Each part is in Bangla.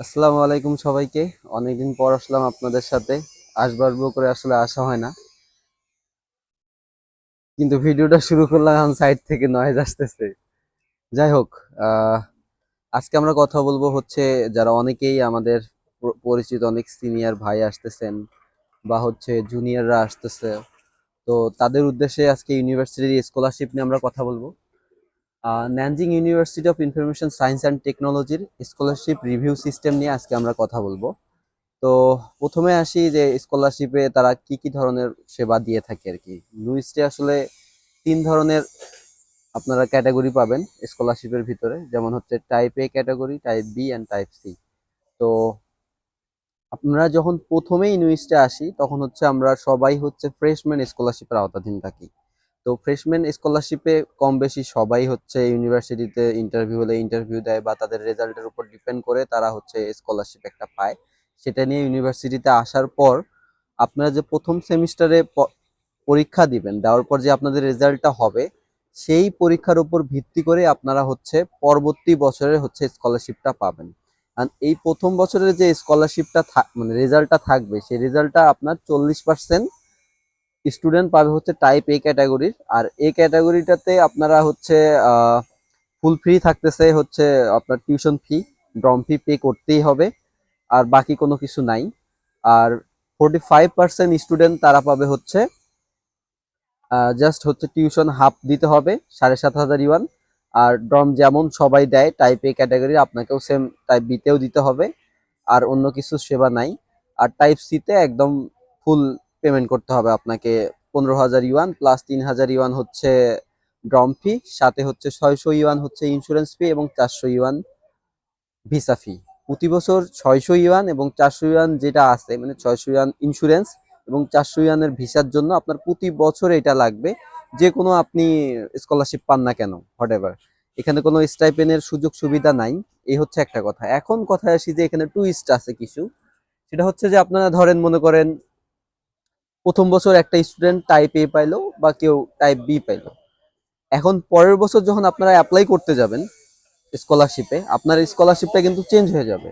আসসালামু আলাইকুম সবাইকে। অনেকদিন পর আসলাম আপনাদের সাথে। আসবার করে আসলে আসা হয় না। কিন্তু ভিডিওটা শুরু করলাম এখন সাইড থেকে নয়েজ আসতেছে। যাই হোক আজকে আমরা কথা বলব হচ্ছে যারা অনেকেই আমাদের পরিচিত অনেক সিনিয়র ভাই আসতেছেন বা হচ্ছে জুনিয়ররা আসতেছে। তো তাদের উদ্দেশ্যে আজকে ইউনিভার্সিটির স্কলারশিপ নিয়ে আমরা কথা বলব। Nanjing university of information science and টেকনোলজির স্কলারশিপ রিভিউ সিস্টেম নিয়ে আজকে আমরা কথা বলব। তো প্রথমে আসি যে স্কলারশিপে তারা কি কি ধরনের সেবা দিয়ে থাকে আর কি। লুইসটে আসলে তিন ধরনের আপনারা ক্যাটাগরি পাবেন স্কলারশিপের ভিতরে। যেমন হচ্ছে type A category type B and type C তো আপনারা যখন প্রথমেই ইউনিভার্সিটি আসি, তখন হচ্ছে আমরা সবাই হচ্ছে ফ্রেশম্যান স্কলারশিপের আওতাধীন থাকি। তো ফ্রেশম্যান স্কলারশিপে কম বেশি সবাই হচ্ছে ইউনিভার্সিটিতে ইন্টারভিউ হলে ইন্টারভিউ দেয় বা তাদের রেজাল্টের উপর ডিপেন্ড করে তারা হচ্ছে স্কলারশিপ একটা পায়। সেটা নিয়ে ইউনিভার্সিটিতে আসার পর আপনারা যে প্রথম সেমিস্টারে পরীক্ষা দিবেন, দেওয়ার পর যে আপনাদের রেজাল্টটা হবে, সেই পরীক্ষার উপর ভিত্তি করে আপনারা হচ্ছে পরবর্তী বছরে হচ্ছে স্কলারশিপটা পাবেন। এই প্রথম বছরের যে স্কলারশিপটা মানে রেজাল্টটা থাকবে, সেই রেজাল্টটা আপনার চল্লিশ পার্সেন্ট স্টুডেন্ট পাবে হচ্ছে টাইপ এ ক্যাটাগরির আর এ ক্যাটাগরিটাতে আপনারা হচ্ছে ফুল ফ্রি থাকতেছে হচ্ছে আপনার টিউশন ফি ড্রম ফি পে করতেই হবে, আর বাকি কোনো কিছু নাই। আর ফোর্টি ফাইভ পার্সেন্ট স্টুডেন্ট তারা পাবে হচ্ছে জাস্ট হচ্ছে টিউশন হাফ দিতে হবে, সাড়ে সাত হাজার ইউয়ান আর ড্রম যেমন সবাই দেয় টাইপ এ ক্যাটাগরি আপনাকেও সেম টাইপ বিতেও দিতে হবে, আর অন্য কিছু সেবা নাই। আর টাইপ সিতে একদম ফুল পেমেন্ট করতে হবে আপনাকে পনেরো হাজার ইউয়ান প্লাস তিন হাজার ইউয়ান হচ্ছে ড্রম ফি সাথে হচ্ছে ছয়শো ইউয়ান হচ্ছে ইন্স্যুরেন্স ফি এবং চারশো ইউয়ান ভিসা ফি প্রতি বছর ছয়শো ইউয়ান এবং চারশো ইউয়ান যেটা আছে মানে ছয়শো ইউয়ান ইন্স্যুরেন্স এবং চারশো ইউয়ানের ভিসার জন্য আপনার প্রতি বছর এটা লাগবে। যে কোনো আপনি স্কলারশিপ পান না কেন হোয়াট এভার এখানে কোনো স্টাইপেনের সুযোগ সুবিধা নাই, এই হচ্ছে একটা কথা। এখন কথায় আসি যে এখানে টুইস্ট আছে কিছু। সেটা হচ্ছে যে আপনারা ধরেন মনে করেন প্রথম বছর একটা স্টুডেন্ট টাইপ এ পাইলো বা কেউ টাইপ বি পাইলো। এখন পরের বছর যখন আপনারা অ্যাপ্লাই করতে যাবেন স্কলারশিপে আপনার স্কলারশিপটা কিন্তু চেঞ্জ হয়ে যাবে।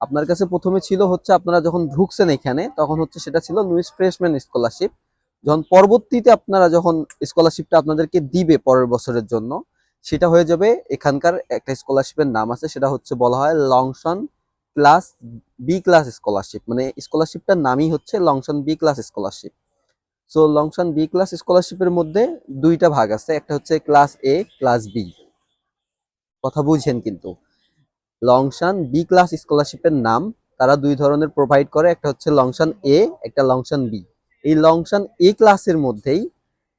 আপনার কাছে প্রথমে ছিল হচ্ছে আপনারা যখন ঢুকছেন এখানে, তখন হচ্ছে সেটা ছিল লুইস ফ্রেশম্যান স্কলারশিপ যখন পরবর্তীতে আপনারা যখন স্কলারশিপটা আপনাদেরকে দিবে পরের বছরের জন্য, সেটা হয়ে যাবে এখানকার একটা স্কলারশিপের নাম আছে, সেটা হচ্ছে বলা হয় লংশন ক্লাস বি ক্লাস স্কলারশিপ মানে স্কলারশিপটার নামই হচ্ছে লংশন বি ক্লাস স্কলারশিপ সো লংশন বি ক্লাস স্কলারশিপের মধ্যে দুইটা ভাগ আছে, একটা হচ্ছে ক্লাস এ ক্লাস বি কথা বুঝছেন কিন্তু। লংশান বি ক্লাস স্কলারশিপের নাম, তারা দুই ধরনের প্রোভাইড করে, একটা হচ্ছে লংশান এ একটা লংশান বি এই লংশান এ ক্লাসের মধ্যেই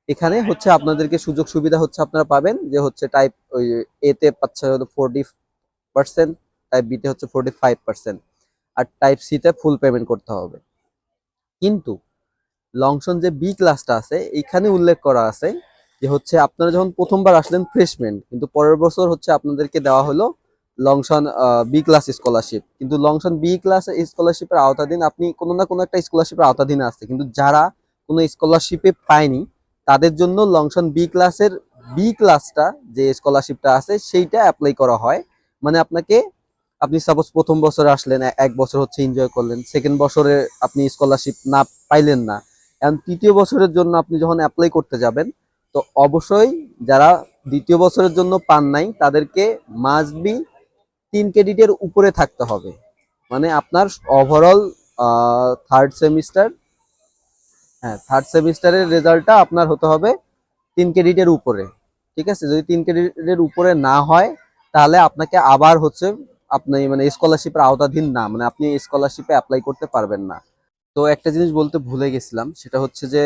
এখানে হচ্ছে আপনাদেরকে সুযোগ সুবিধা হচ্ছে আপনারা পাবেন যে হচ্ছে টাইপ ওই এতে পাচ্ছে ফোরটি পার্সেন্ট টাইপ বিতে হচ্ছে ফোরটি ফাইভ পার্সেন্ট আর টাইপ সিতে ফুল পেমেন্ট করতে হবে। কিন্তু লংশন যে বি ক্লাসটা আছে এখানে উল্লেখ করা আছে যে হচ্ছে আপনারা যখন প্রথমবার আসলেন ফ্রেশমেন্ট কিন্তু পরের বছর হচ্ছে আপনাদেরকে দেওয়া হলো লংশন বি ক্লাস স্কলারশিপ কিন্তু লংশন বি ক্লাস স্কলারশিপের আওতাধীন আপনি কোনো না কোনো একটা স্কলারশিপের আওতাধীন আছে। কিন্তু যারা কোনো স্কলারশিপে পায়নি, তাদের জন্য লংশন বি ক্লাসের বি ক্লাসটা যে স্কলারশিপটা আছে, সেইটা অ্যাপ্লাই করা হয়। মানে আপনাকে আপনি সাপোজ প্রথম বছরে আসলেন এক বছর হচ্ছে এনজয় করলেন সেকেন্ড বছরে আপনি স্কলারশিপ না পাইলেন না, এখন তৃতীয় বছরের জন্য আপনি যখন অ্যাপ্লাই করতে যাবেন, তো অবশ্যই যারা দ্বিতীয় বছরের জন্য পান নাই, তাদেরকে মাস্ট বি তিন ক্রেডিটের উপরে থাকতে হবে। মানে আপনার ওভারঅল থার্ড সেমিস্টার হ্যাঁ থার্ড সেমিস্টারের রেজাল্টটা আপনার হতে হবে তিন ক্রেডিটের উপরে। ঠিক আছে? যদি তিন ক্রেডিটের উপরে না হয়, তাহলে আপনাকে আবার হচ্ছে আপনি মানে স্কলারশিপের আওতাধীন না মানে আপনি স্কলারশিপে অ্যাপ্লাই করতে পারবেন না। তো একটা জিনিস বলতে ভুলে গেছিলাম, সেটা হচ্ছে যে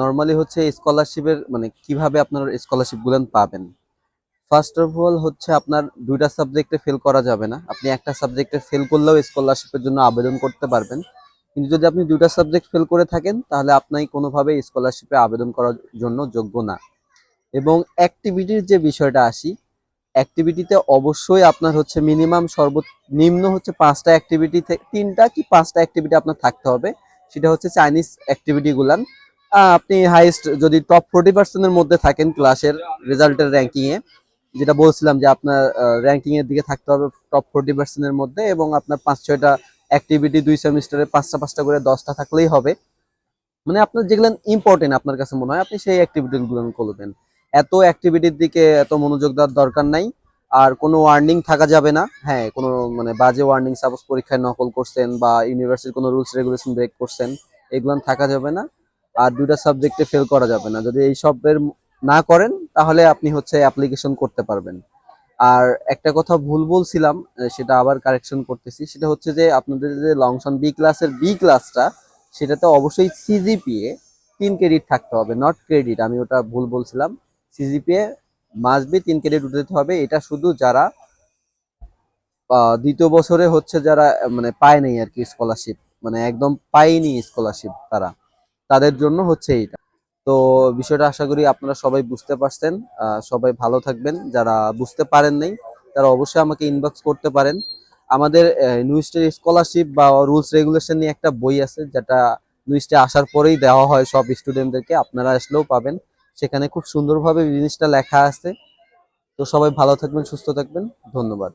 নর্মালি হচ্ছে স্কলারশিপের মানে কীভাবে আপনার স্কলারশিপগুলো পাবেন? ফার্স্ট অফ অল হচ্ছে আপনার দুইটা সাবজেক্টে ফেল করা যাবে না। আপনি একটা সাবজেক্টে ফেল করলেও স্কলারশিপের জন্য আবেদন করতে পারবেন। কিন্তু যদি আপনি দুইটা সাবজেক্ট ফেল করে থাকেন, তাহলে আপনি কোনোভাবে স্কলারশিপে আবেদন করার জন্য যোগ্য না। এবং অ্যাক্টিভিটির যে বিষয়টা আসি অ্যাক্টিভিটিতে অবশ্যই আপনার হচ্ছে মিনিমাম সর্বনিম্ন হচ্ছে পাঁচটা অ্যাক্টিভিটি তিনটা কি পাঁচটা অ্যাক্টিভিটি আপনার থাকতে হবে। সেটা হচ্ছে চাইনিজ অ্যাক্টিভিটি গুলান। আহ, আপনি হাইয়েস্ট যদি টপ ফোর্টি পার্সেন্টের মধ্যে থাকেন ক্লাসের রেজাল্টের র্যাঙ্কিংয়ে যেটা বলছিলাম যে আপনার র্যাঙ্কিংয়ের দিকে থাকতে হবে টপ ফোর্টি পার্সেন্টের মধ্যে এবং আপনার পাঁচ ছয়টা অ্যাক্টিভিটি দুই সেমিস্টারে পাঁচটা পাঁচটা করে দশটা থাকলেই হবে। মানে আপনার যেগুলো ইম্পর্টেন্ট আপনার কাছে মনে হয় আপনি সেই অ্যাক্টিভিটিগুলো করবেন। এত অ্যাক্টিভিটির দিকে এত মনোযোগ দেওয়ার দরকার নাই। আর কোনো ওয়ার্নিং থাকা যাবে না। হ্যাঁ কোনো মানে বাজে ওয়ার্নিং সাপোজ পরীক্ষায় নকল করছেন বা ইউনিভার্সিটির কোনো রুলস রেগুলেশন ব্রেক করছেন, এগুলো থাকা যাবে না। আর দুইটা সাবজেক্টে ফেল করা যাবে না। যদি এই সবের না করেন, তাহলে আপনি হচ্ছে অ্যাপ্লিকেশন করতে পারবেন। আর একটা কথা ভুল বলছিলাম সেটা আবার কারেকশন করতেছি। সেটা হচ্ছে যে আপনাদের যে লংশন বি ক্লাসের বি ক্লাসটা সেটাতে অবশ্যই সিজিপিএ তিন ক্রেডিট থাকতে হবে নট ক্রেডিট আমি ওটা ভুল বলছিলাম। সিজিপিএ মাস্ট বি তিন ক্রেডিট উঠাতে হবে। এটা শুধু যারা দ্বিতীয় বছরে হচ্ছে যারা মানে পায় নাই আর কি স্কলারশিপ মানে একদম পায়নি স্কলারশিপ তারা, তাদের জন্য হচ্ছে এইটা। তো বিষয়টা আশা করি আপনারা সবাই বুঝতে পারছেন। সবাই ভালো থাকবেন। যারা বুঝতে পারেন নাই, তারা অবশ্যই আমাকে ইনবক্স করতে পারেন। আমাদের নিউজটের স্কলারশিপ বা রুলস রেগুলেশন নিয়ে একটা বই আছে, যেটা নিউজটে আসার পরেই দেওয়া হয় সব স্টুডেন্টদেরকে আপনারা আসলেও পাবেন। সেখানে খুব সুন্দরভাবে জিনিসটা লেখা আছে। তো সবাই ভালো থাকবেন সুস্থ থাকবেন। ধন্যবাদ।